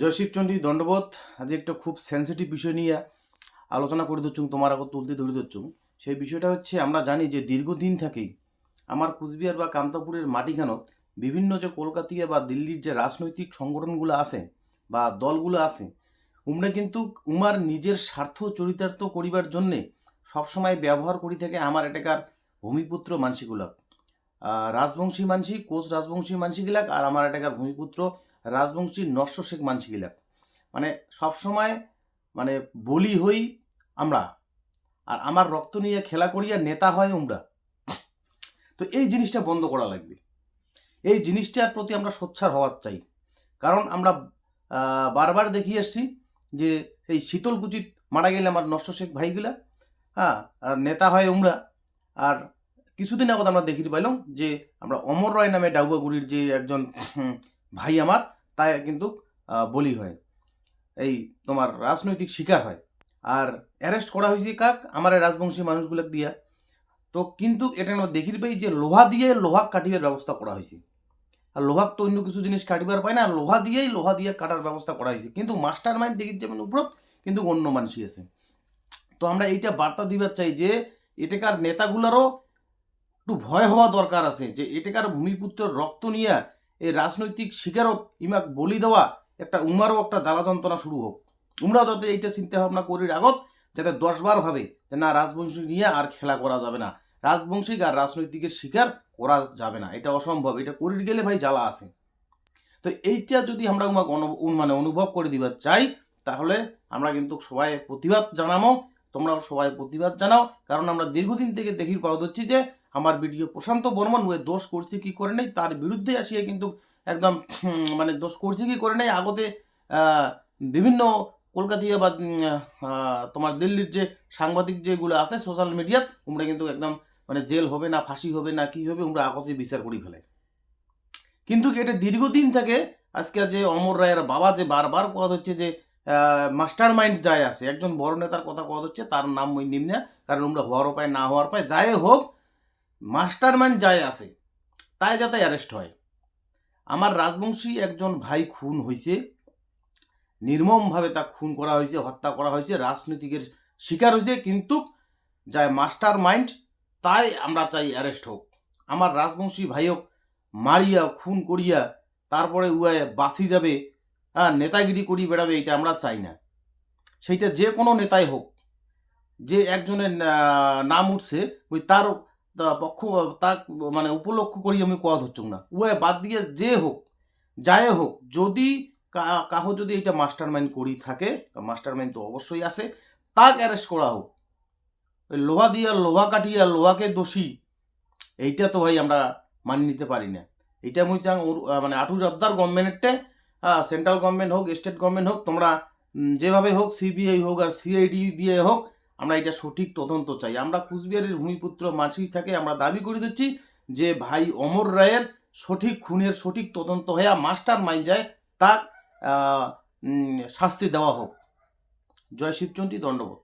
জয় শিবচন্ডী দণ্ডবোধ, আজ একটা খুব সেন্সিটিভ বিষয় নিয়ে আলোচনা করে দিচ্ছুম তোমার আগত তুলতে ধরে দিচ্ছুম সেই বিষয়টা হচ্ছে, আমরা জানি যে দীর্ঘদিন থেকেই আমার কুচবিহার বা কামতাপুরের মাটিখানত বিভিন্ন যে কলকাতিয়া বা দিল্লির যে রাজনৈতিক সংগঠনগুলো আছে বা দলগুলো আছে, উমরা কিন্তু উমার নিজের স্বার্থ চরিতার্থ করিবার জন্যে সবসময় ব্যবহার করি থাকে আমার এটাকার ভূমিপুত্র মানসিগুলাক রাজবংশী মানসি কোচ রাজবংশী মানসিগুলাক আর আমার এটাকার ভূমিপুত্র রাজবংশী নস্য শেখ মানসিগুলাক মানে সবসময় মানে বলি হই আমরা, আর আমার রক্ত নিয়ে খেলা করিয়া নেতা হয় উমরা। তো এই জিনিসটা বন্ধ করা লাগবে। এই জিনিসটার প্রতি আমরা সোচ্চার হওয়ার চাই। কারণ আমরা বারবার দেখিয়ে এসছি যে এই শীতলকুচিত মারা গেলে আমার নষ্ট শেখ ভাইগুলা হ্যাঁ আর নেতা হয় উমরা। আর কিছুদিন আগত আমরা দেখিতে পাইলাম যে আমরা অমর রায় নামে ডাউবাগুড়ির যে একজন ভাই আমার, তাই কিন্তু বলি হয়। এই তোমার রাজনৈতিক শিকার হয়। আর অ্যারেস্ট করা হয়েছে কাক? আমার রাজবংশী মানুষগুলোকে দিয়া। তো কিন্তু এটা আমরা দেখির পাই যে লোহা দিয়ে লোহা কাটিবার ব্যবস্থা করা হয়েছে। আর লোহাক তো অন্য কিছু জিনিস কাটিবার পায় না। লোহা দিয়েই লোহা দিয়ে কাটার ব্যবস্থা করা হয়েছে। কিন্তু মাস্টার মাইন্ড দেখির যেমন উপরত কিন্তু অন্য মানুষই আছে। তো আমরা এইটা বার্তা দিবার চাই যে, এটাকার নেতাগুলারও একটু ভয় হওয়া দরকার আছে যে, এটাকার ভূমিপুত্রের রক্ত নিয়ে এই রাজনৈতিক শিকারত ইমাক বলি দেওয়া একটা উমারও একটা জ্বালা যন্ত্রণা শুরু হোক। উমরা যাতে এইটা চিন্তা ভাবনা করির আগত যাতে দশবার ভাবে যে না, রাজবংশী নিয়ে আর খেলা করা যাবে না। রাজবংশিক আর রাজনৈতিকের শিকার করা যাবে না। এটা অসম্ভব। এটা করির গেলে ভাই জ্বালা আছে। তো এইটা যদি আমরা উমাক মানে অনুভব করে দিবার চাই, তাহলে আমরা কিন্তু সবাই প্রতিবাদ জানামো। তোমরাও সবাই প্রতিবাদ জানাও। কারণ আমরা দীর্ঘদিন থেকে দেখি পাওয়া যাচ্ছি যে আমার ভিডিও প্রশান্ত বর্মন ওয়ে দোষ করছে কি করে নেই? তার বিরুদ্ধে আসিয়ে কিন্তু একদম মানে দোষ করছে কি করে নেই? আগতে বিভিন্ন কলকাতিয়া বা তোমার দিল্লির যে সাংবাদিক যেগুলো আছে সোশ্যাল মিডিয়াত তোমরা কিন্তু একদম মানে জেল হবে না, ফাঁসি হবে না, কি হবে আমরা আগতে বিচার করি ফেলে। কিন্তু এটা দীর্ঘদিন থেকে আজকে যে অমর রায়ের বাবা যে বারবার কথা হচ্ছে যে মাস্টার মাইন্ড যায় আছে, একজন বড় নেতার কথা কথা হচ্ছে, তার নাম ওই নিম্নে, কারণ আমরা হওয়ার উপায় না হওয়ার পায়, যাই হোক মাস্টার মাইন্ড যায় আছে তাই যাতে অ্যারেস্ট হয়। আমার রাজবংশী একজন ভাই খুন হয়েছে নির্মমভাবে তা খুন করা হয়েছে হত্যা করা হয়েছে রাজনীতিকের শিকার হয়েছে কিন্তু যায় মাস্টার মাইন্ড তাই আমরা চাই অ্যারেস্ট হোক। আমার রাজবংশী ভাইওক মারিয়া, খুন করিয়া, তারপরে উয়ায় বাঁচি যাবে হ্যাঁ নেতাগিরি করি বেড়াবে, এটা আমরা চাই না। সেইটা যে কোনো নেতাই হোক, যে একজনের নাম উঠছে, ওই তার পক্ষ তাক মানে উপলক্ষ করি আমি কোয়া ধরছ না। উয়ায় বাদ দিয়ে যে হোক, যায় হোক, যদি কাহো যদি এটা মাস্টার মাইন্ড করি থাকে মাস্টার মাইন্ড তো অবশ্যই আছে, তাক অ্যারেস্ট করা হোক। ওই লোহা দিয়া লোহা কাটিয়া লোহাকে দোষী, এইটা তো ভাই আমরা মানি নিতে পারি না। এটা মুই চাং মানে আটু জবদার গভর্নমেন্টে সেন্ট্রাল গভর্নমেন্ট হোক, স্টেট গভর্নমেন্ট হোক, তোমরা যেভাবে হোক, সিবিআই হোক আর সিআইডি দিয়ে হোক আমরা এটা সঠিক তদন্ত চাই। আমরা কুচবিহারের ভূমিপুত্র মাসি থাকে, আমরা দাবি করে দিচ্ছি যে ভাই অমর রায়ের সঠিক খুনের সঠিক তদন্ত হয়ে মাস্টার মাইন্ড যায় তার শাস্তি দেওয়া হোক। জয় শিবচন্ডী, দণ্ডবোধ।